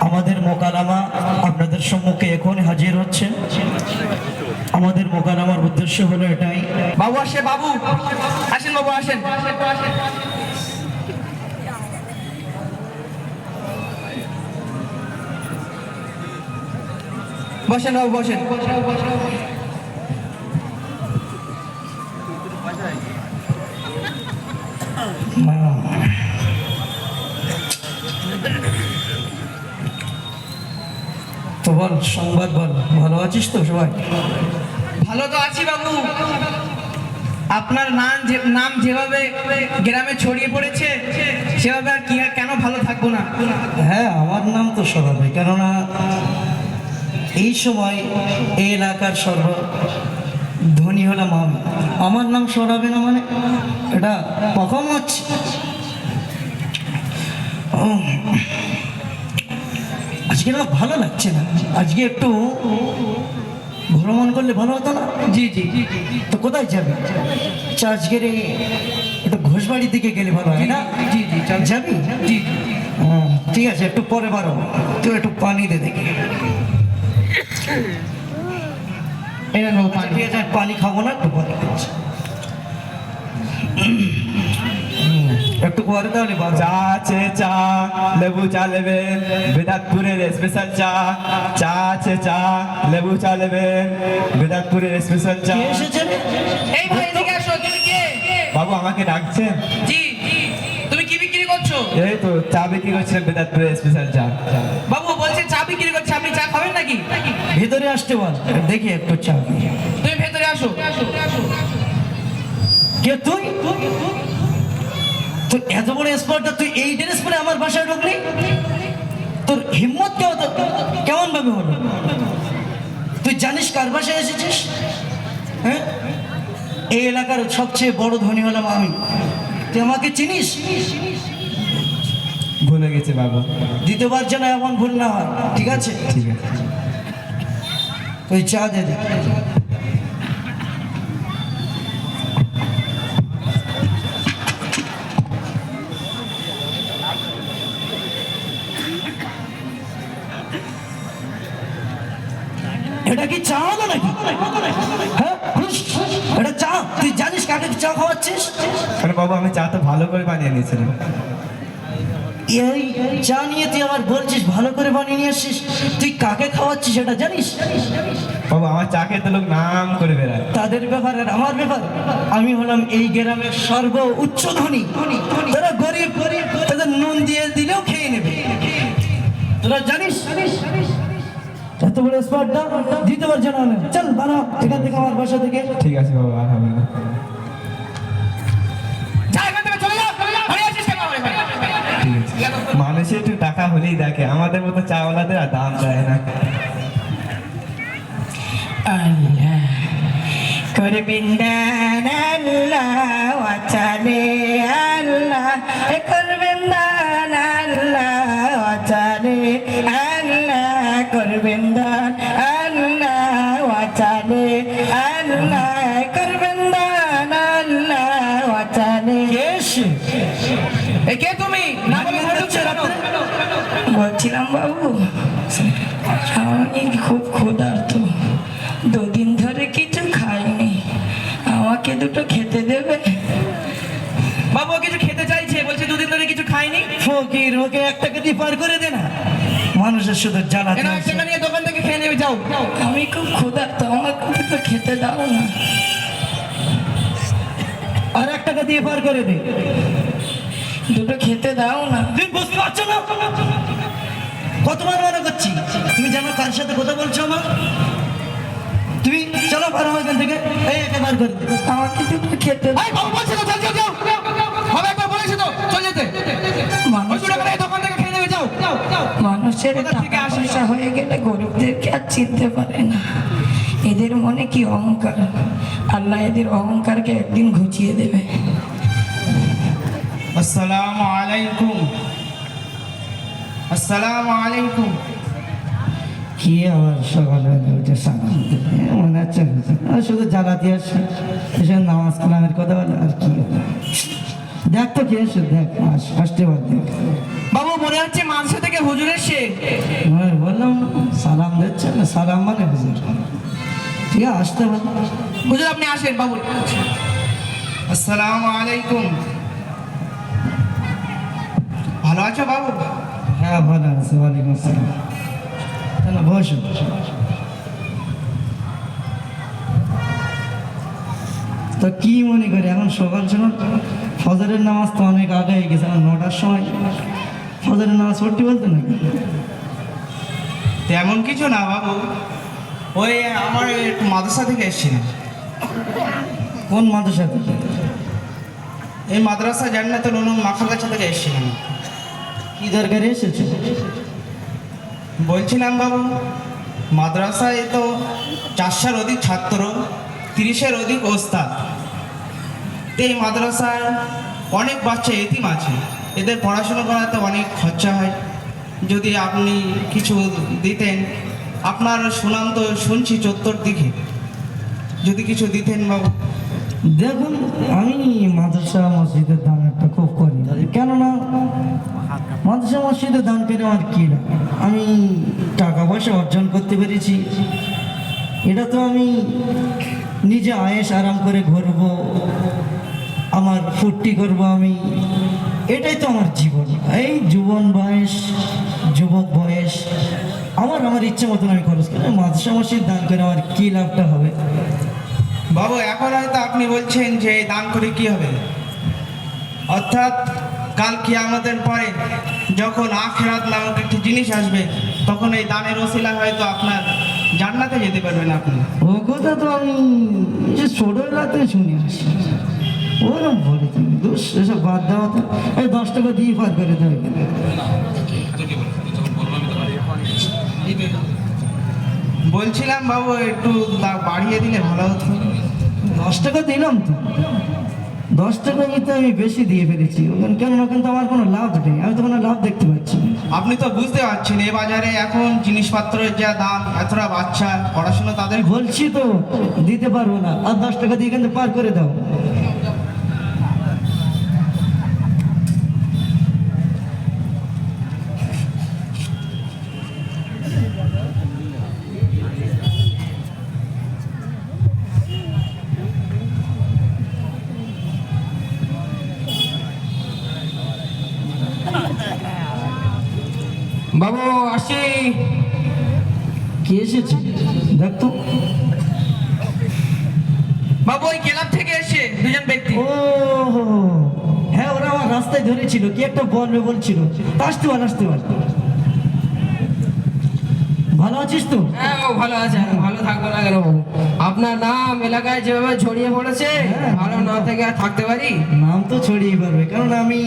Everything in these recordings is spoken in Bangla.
আমাদের মোকালামা আপনাদের সম্মুখে এখন হাজির হচ্ছে। আমাদের মোকালামার উদ্দেশ্য হলো এটাই। বাবু আসে বাবু। আসেন বাবু, আসেন। বসেন, বাবু, বসেন। তো বল সংবাদ বল ভালো আছিস তো সবাই? ভালো তো আছি বাবু। আপনার নাম নাম যেভাবে গ্রামে ছড়িয়ে পড়েছে সেভাবে আর কি আর কেন ভালো থাকব না? হ্যাঁ আমার নাম তো সরাবে। কেননা এই সময় এই এলাকার সর্ব হলাম আমি আমার নাম সরাবে না মানে এটা কখন হচ্ছে? আজকে না ভালো লাগছে না। আজকে একটু ভ্রমণ করলে ভালো হতো না? জি জি তো কোথায় যাবে? চার্চ গেলে একটু ঘোষবাড়ির দিকে গেলে ভালো হয় না? জি জি চল যাবি। জি ঠিক আছে একটু পরে বারো। তুই একটু পানি দে দেখি। এটা নেব পানি ঠিক আছে পানি খাব না একটু পরে একটু পরে তাহলে চা আছে চা লেবু চা নেবেন বেদাতপুরের স্পেশাল চা। চা আছে চা লেবু চা নেবেন বেদাতপুরের স্পেশাল চা। কে এসেছে? রে? এই ভাই এদিকে আসো তুমি কে বাবু আমাকে ডাকছেন জি তুমি কি বিক্রি করছ? এই তো চা বিক্রি করছিলেন বেদাতপুরের স্পেশাল চা। বাবু বিক্রি করছে আপনি চা খাবেন নাকি? ভিতরে আসতে বল দেখি একটু চা। তুমি ভেতরে আসো। কে তুই? তুই এত বড় স্পটটা তুই এই ড্রেস পরে আমার বাসায় ঢুকলি? তোর হিম্মত কেমন কেমন ভাবে হলো? তুই জানিস কার বাসায় এসেছিস? হ্যাঁ? এই এলাকার সবচেয়ে বড় ধনী হলাম আমি। তুই আমাকে চিনিস? ভুলে গেছে বাবু। দ্বিতীয়বার যেন এমন ভুল না হয় ঠিক আছে? ঠিক আছে। তুই চা দে দে। এটা কি চা হলো নাকি? হ্যাঁ এটা চা। তুই জানিস কাকে চা খাওয়াচ্ছিস? আরে বাবু আমি চা তো ভালো করে বানিয়ে নিয়েছিলাম। এই চা নিয়ে তুই আবার বলছিস ভালো করে বানিয়ে নিয়ে আসছিস তুই কাকে খাওয়াচ্ছিস এটা জানিস? বাবু আমার চা খেতে লোক নাম করে বেড়ায়। তাদের ব্যাপার আর আমার ব্যাপার। আমি হলাম এই গ্রামের সর্ব উচ্চ ধনী। তারা গরিব গরিব তাদের নুন দিয়ে দিলেও খেয়ে নেবে। তোরা জানিস? এত বড় স্পটটা দ্বিতীয়বার জানালেন চল বানা এখান থেকে আমার বাসা থেকে। ঠিক আছে বাবা আর হবে না। মানুষে একটু টাকা হলেই দেখে। আমাদের মতো চাওয়ালাদের আর দাম দেয় না। আল্লাহ করবেন আল্লাহ আল্লাহ আমাকে দুটো খেতে দেবে। বাবু ও কিছু খেতে চাইছে? বলছে দুদিন ধরে কিছু খাইনি। ফকির ওকে এক টাকা দিয়ে পার করে দে না। মানুষের শুধু এক টাকা নিয়ে দোকান থেকে খেয়ে নেবে যাও। আমি খুব ক্ষুধার্ত আমাকে দুটো খেতে দাও না। আর এক টাকা দিয়ে পার করে দে। দুটো খেতে দাও না। তুমি বুঝতে পারছ না? কতবার মনে করছি? তুমি জানো কার সাথে কথা বলছো আমার তুমি চলো পারো এখান থেকে। এই একে বার করে। আমাকে দুটো খেতে এই বাবু বলছে তো চল যাও হবে একবার বলেছে তো চল যেতে। মানুষ দোকান থেকে খেয়ে নেবে যাও। মানুষের থেকে? পয়সা হয়ে গেলে গরিবদেরকে আর চিনতে পারে না। এদের মনে কি অহংকার? আল্লাহ এদের অহংকারকে একদিন ঘুচিয়ে দেবে। আসসালামু আলাইকুম। আসসালামু আলাইকুম। কি আবার সকালবেলা উঠে সালাম মনে হচ্ছে শুধু জ্বালাতে আসছে এসে নামাজ কালামের কথা বলে আর কি দেখ তো কে এসে দেখ আসতে পার দেখ। বাবু মনে হচ্ছে মাদ্রাসা থেকে হুজুর আমি বললাম সালাম দিচ্ছে না সালাম মানে হুজুর। ঠিক আছে আসতে পার। হুজুর আপনি আসেন বাবু। আসসালামু আলাইকুম। ভালো আছো বাবু? হ্যাঁ ভালো আছে ওয়ালাইকুম আসসালাম। তাহলে বসো তো কি মনে করি এখন সকাল সকাল ফজরের নামাজ তো অনেক আগে হয়ে গেছে এখন নটার সময়। ফজরের নামাজ পড়তে বলতে নাকি? তেমন কিছু না বাবু। ওই আমার একটু মাদ্রাসা থেকে এসেছিলাম। কোন মাদ্রাসা থেকে? এই মাদ্রাসা জান্নাতুল উলুম মাখাগাছা থেকে এসেছিলাম। কি দরকারে এসেছ? বলছিলাম বাবু, মাদ্রাসায় তো চারশোর অধিক ছাত্র, তিরিশের অধিক ওস্তাদ। এই মাদ্রাসায় অনেক বাচ্চা এতিম আছে, এদের পড়াশোনা করাতে অনেক খরচা হয়। যদি আপনি কিছু দিতেন, আপনার সুনাম তো শুনছি চত্বর দিকে। যদি কিছু দিতেন বাবু। দেখুন, আমি মাদ্রাসা মসজিদের দাম একটা খুব করি। কেননা মাদ্রাসা মসজিদের দান পেলে আমার কী? আমি টাকা পয়সা অর্জন করতে পেরেছি। এটা তো আমি নিজে আয়েস আরাম করে ঘুরবো, আমার ফুর্তি করব আমি। এটাই তো আমার জীবন। এই যুবন বয়স, যুবক বয়স, আমার আমার ইচ্ছে মতন আমি খরচ করি। মাদ্রাসা মসজিদ দান করে আমার কী লাভটা হবে? বাবু, এখন হয়তো আপনি বলছেন যে দান করে কি হবে? অর্থাৎ কাল কি আমাদের পরে যখন আখেরাত নামক একটি জিনিস আসবে তখন এই দানের ওসিলা হয়তো আপনার জান্নাতে যেতে পারবেন আপনি। ও কথা তো আমি যে ছোটবেলাতে শুনে। আসি ওরম বলে তুমি দোষ এসব বাদ দেওয়া তো। এই দশ টাকা দিয়ে পার করে দেবে বলছিলাম বাবু একটু দা- বাড়িয়ে দিলে ভালো হতো। দশ টাকা দিলাম তো। দশ টাকা কিন্তু আমি বেশি দিয়ে ফেলেছি। কেন? কিন্তু আমার কোনো লাভ নেই। আমি তো কোনো লাভ দেখতে পাচ্ছি আপনি তো বুঝতে পারছেন এ বাজারে এখন জিনিসপত্রের যা দাম এতটা বাচ্চা পড়াশোনা তাদের বলছি তো দিতে পারব না। আর দশ টাকা দিয়ে কিন্তু পার করে দাও। বাবু আসি কি এসেছে? দেখ তো। বাবু ওই ক্লাব থেকে এসে দুজন ব্যক্তি। ও হ্যাঁ ওরা আমার রাস্তায় ধরেছিল কি একটা বলবে বলছিল। আসতে পার আসতে পার ভালো আছিস তো? হ্যাঁ ও ভালো আছে ভালো থাকব না কেন বাবু? আপনার নাম এলাকায় যেভাবে ছড়িয়ে পড়েছে হ্যাঁ। ভালো না থেকে আর থাকতে পারি? নাম তো ছড়িয়ে পারবে কারণ আমি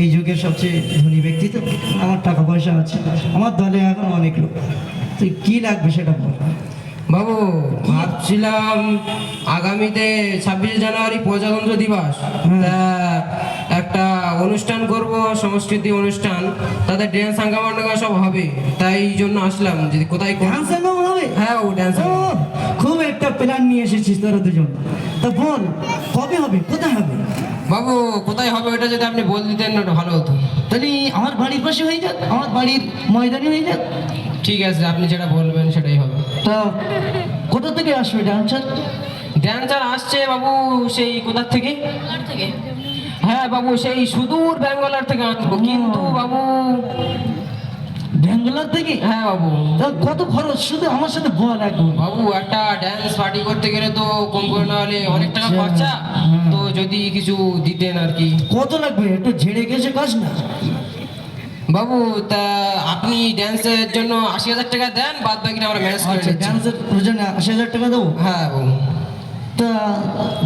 এই যুগের সবচেয়ে ধনী ব্যক্তি তো আমার টাকা পয়সা আছে। আমার দলে এখন অনেক লোক। তুই কি লাগবে সেটা বল। বাবু ভাবছিলাম আগামীতে ছাব্বিশে জানুয়ারি প্রজাতন্ত্র দিবস। একটা অনুষ্ঠান করব সংস্কৃতি অনুষ্ঠান। তাদের ড্যান্স হাঙ্গামান্ডাঙ্গা সব হবে। তাই জন্য আসলাম। যদি কোথায় ডান্স হবে? হ্যাঁ ও ড্যান্স খুব একটা প্ল্যান নিয়ে এসেছিস তোরা দুজন। তা বল কবে হবে? কোথায় হবে? বাবু কোথায় হবে ওটা যদি আপনি বল দিতেন না ভালো হতো। তাহলে আমার বাড়ির পাশে হয়ে যাক আমার বাড়ির ময়দানে হয়ে যাক। ঠিক আছে আপনি যেটা বলবেন সেটাই হবে। তা কোথা থেকে আসবে ড্যান্সার ড্যান্সার আসছে বাবু সেই কোথার থেকে? হ্যাঁ বাবু সেই সুদূর ব্যাঙ্গালোর থেকে আসব কিন্তু বাবু ব্যাঙ্গালোর থেকে? হ্যাঁ বাবু। তা কত খরচ? শুধু আমার সাথে বল একদম। বাবু একটা ড্যান্স পার্টি করতে গেলে তো কম করে না হলে অনেক টাকা আচ্ছা, খরচা। তো যদি কিছু দিতেন আর কি। কত লাগবে? একটু ঝেড়ে গেছে কাজ না? বাবু তা আপনি ড্যান্সের জন্য আশি হাজার টাকা দেন বাদ বাকিটা আমরা ম্যানেজ করে আচ্ছা নিচ্ছি। ডান্সের প্রয়োজনে আশি হাজার টাকা দেবো? হ্যাঁ বাবু। তা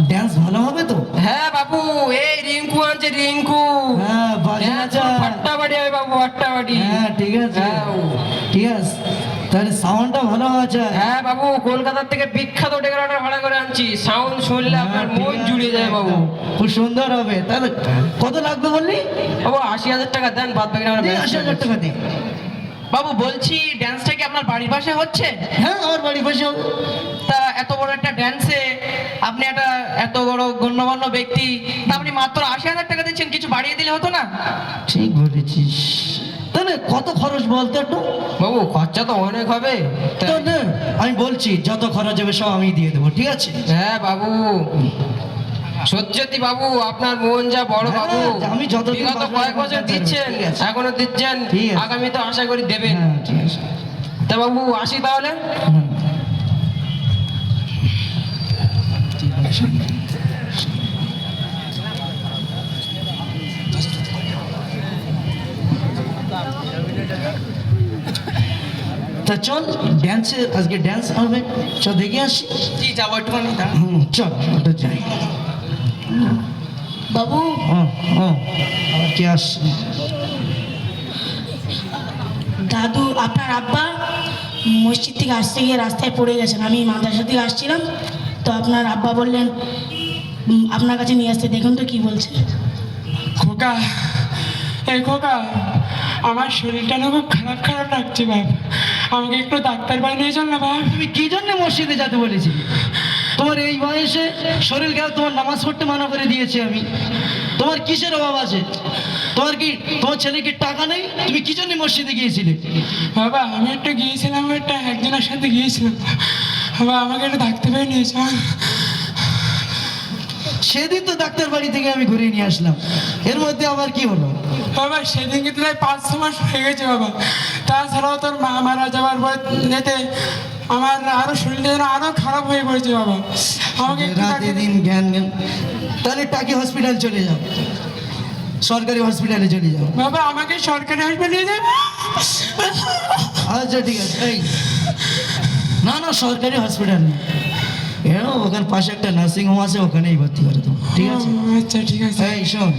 ড্যান্স ভালো হবে তো? হ্যাঁ বাবু এই রিঙ্কু আনছে রিঙ্কু। হ্যাঁ চা। ফাট্টাবাড়ি হবে বাবু ফাট্টাবাড়ি হ্যাঁ ঠিক আছে। হ্যাঁ। ঠিক আছে। তাহলে সাউন্ডটা ভালো চাই হ্যাঁ বাবু কলকাতার থেকে বিখ্যাত ডেকোরেটর ভাড়া করে আনছি। সাউন্ড শুনলে আপনার হ্যাঁ, মন আছে, জুড়ে যায় বাবু। খুব সুন্দর হবে। তাহলে কত লাগবে বললি? বাবু আশি হাজার টাকা দেন বাদ দে, আশি হাজার টাকা দে। বাবু বলছি ড্যান্সটা কি আপনার বাড়ির পাশে হচ্ছে? হ্যাঁ আমার বাড়ির পাশে। তা এত বড় একটা ড্যান্সে আপনি একটা এত বড় গণ্যমান্য ব্যক্তি তা আপনি মাত্র আশি হাজার টাকা দিচ্ছেন কিছু বাড়িয়ে দিলে হতো না? ঠিক বলেছিস। তাহলে কত খরচ বলতো একটু? বাবু খরচা তো অনেক হবে। আমি বলছি যত খরচ হবে সব আমি দিয়ে দেবো ঠিক আছে? হ্যাঁ বাবু। সত্যি সত্যি বাবু আপনার মন যা বড় হ্যাঁ, বাবু। আমি যতদিন বিগত কয়েক বছর দিচ্ছেন এখনও দিচ্ছেন আগামী তো আশা করি দেবেন। হ্যাঁ তা বাবু আসি তাহলে। তা চল ড্যান্সে আজকে ড্যান্স হবে। চল দেখে আসি। যাব একটুখানি। হুম চল ওটা যাই। বাবু? ও ও আবার কে আসছে? দাদু আপনার আব্বা মসজিদ থেকে আসতে গিয়ে রাস্তায় পড়ে গেছেন। আমি মাদ্রাসা থেকে আসছিলাম তো আপনার আব্বা বললেন আপনার কাছে নিয়ে আসতে। দেখুন তো কি বলছে। খোকা এই খোকা আমার শরীরটা না খুব খারাপ খারাপ লাগছে বাপ। আমাকে একটু ডাক্তার বাড়ি নিয়ে চল না বাপ। তুমি কি জন্য মসজিদে যেতে বলেছি তোমার এই বয়সে শরীর খারাপ তোমার নামাজ পড়তে মানা করে দিয়েছি আমি। তোমার কিসের অভাব আছে? তোমার কি তোমার ছেলে কি টাকা নেই? তুমি কি জন্য মসজিদে গিয়েছিলে? বাবা আমি একটা গিয়েছিলাম একটা একজনের সাথে গিয়েছিলাম। বাবা আমাকে একটু ডাক্তার বাড়ি নিয়ে চল সেদিন তো ডাক্তার বাড়ি থেকে আমি ঘুরিয়ে নিয়ে আসলাম। এর মধ্যে আবার কি হলো? বাবা সেদিন কিন্তু প্রায় পাঁচ ছ মাস হয়ে গেছে বাবা। তাছাড়াও তোর মা মারা যাওয়ার পর যেতে আমার আরও শরীরটা যেন আরও খারাপ হয়ে পড়েছে বাবা। আমাকে রাতে দিন জ্ঞান জ্ঞান তাহলে টাকি হসপিটাল চলে যাও। সরকারি হসপিটালে চলে যাও। বাবা আমাকে সরকারি হাসপাতালে নিয়ে যাবে? আচ্ছা ঠিক আছে এই। না না সরকারি হসপিটাল না। এর ওখানে পাশে একটা নার্সিং হোম আছে ওখানেই ভর্তি করে দেবো। ঠিক আছে? আচ্ছা ঠিক আছে। এই শোন।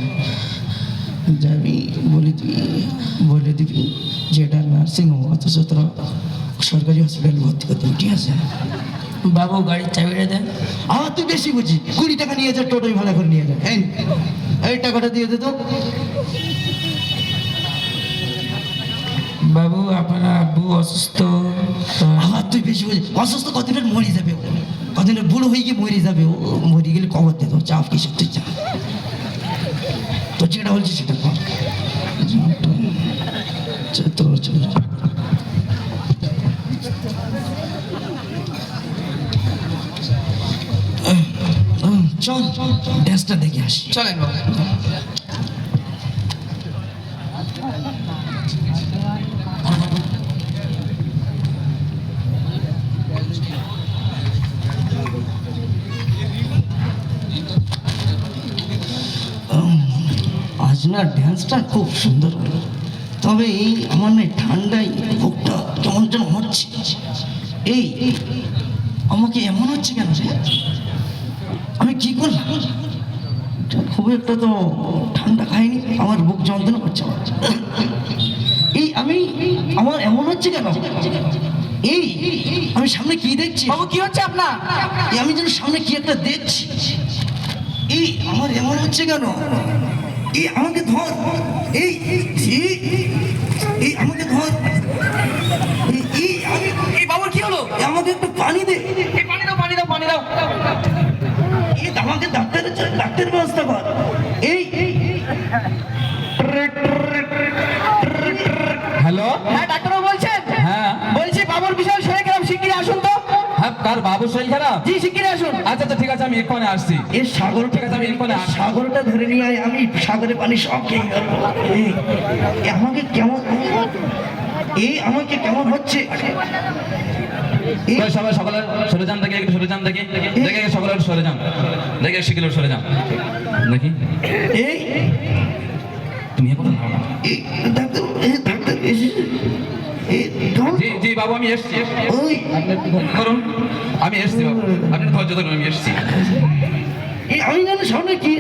যাবি বলে দিবি বলে দিবি যে এটা নার্সিং হোম অথচ তোরা সরকারি হসপিটালে ভর্তি করে দেবো ঠিক আছে? বাবু, গাড়ির চাবিটা দেন। আমার তুই বেশি বুঝি। কুড়ি টাকা নিয়ে যা টোটোই ভাড়া করে নিয়ে যা। এই টাকাটা দিয়ে দে তো। বাবু, আপনার আব্বু অসুস্থ আমার তুই বেশি বুঝি। অসুস্থ কদিনের মরে যাবে ও? কদিনের বুড়ো হয়ে গিয়ে মরে যাবে ও? মরে গেলে কবর দে তো চাপ কিসের তুই চা? তো যেটা বলছিস সেটা কর। তোর চলে চল ড্যান্সটা দেখে আসি। চলেন বাবু। আজ না ড্যান্সটা খুব সুন্দর তবে এই আমার না ঠান্ডায় বুকটা কেমন যেন হচ্ছে। এই আমাকে এমন হচ্ছে কেন কি করলাম খুব একটা তো ঠান্ডা খাইনি আমার বুক যন্ত্রণা করছে এই আমি আমার এমন হচ্ছে কেন? এই আমি সামনে কি দেখছি? বাবু কি হচ্ছে আপনার? এই আমি যেন সামনে কি একটা দেখছি। এই আমার এমন হচ্ছে কেন? এই আমাকে ধর। এই এই, আমাকে ধর। এই, এই আমি এই বাবুর কি হলো? আমাকে একটু পানি দে। পানি দাও পানি দাও পানি দাও। আমাকে ডাক্তারের জন্য ডাক্তারের ব্যবস্থা কর। এই। হ্যালো? হ্যাঁ ডাক্তারবাবু বলছেন? হ্যাঁ। বলছি বাবুর বিষয় শরীর খারাপ শিগগিরই আসুন তো। হ্যাঁ কার বাবুর শরীর খারাপ? জি শিগগিরই আসুন। আচ্ছা আচ্ছা ঠিক আছে আমি এক্ষণে আসছি। এই সাগর ঠিক আছে আমি এক্ষণে আসছি। সাগরটা ধরে নিয়ে আয় আমি সাগরে পানি সব খেয়ে আমাকে কেমন এই আমাকে কেমন হচ্ছে? তো সবাই সকালে সরে যান দেখে একটু সরে যান দেখি দেখে সকালে সরে যান দেখে যান। দেখি। তুমি জি বাবু আমি এসছি। আমি এসছি বাবু। আপনি ধৈর্য ধরুন আমি এসছি। আমি জানি সামনে কি?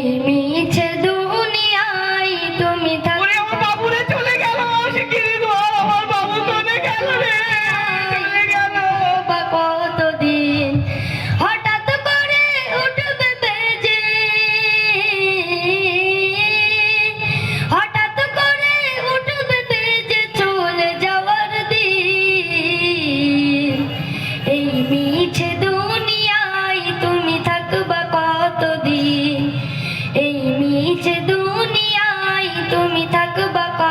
এই তুমি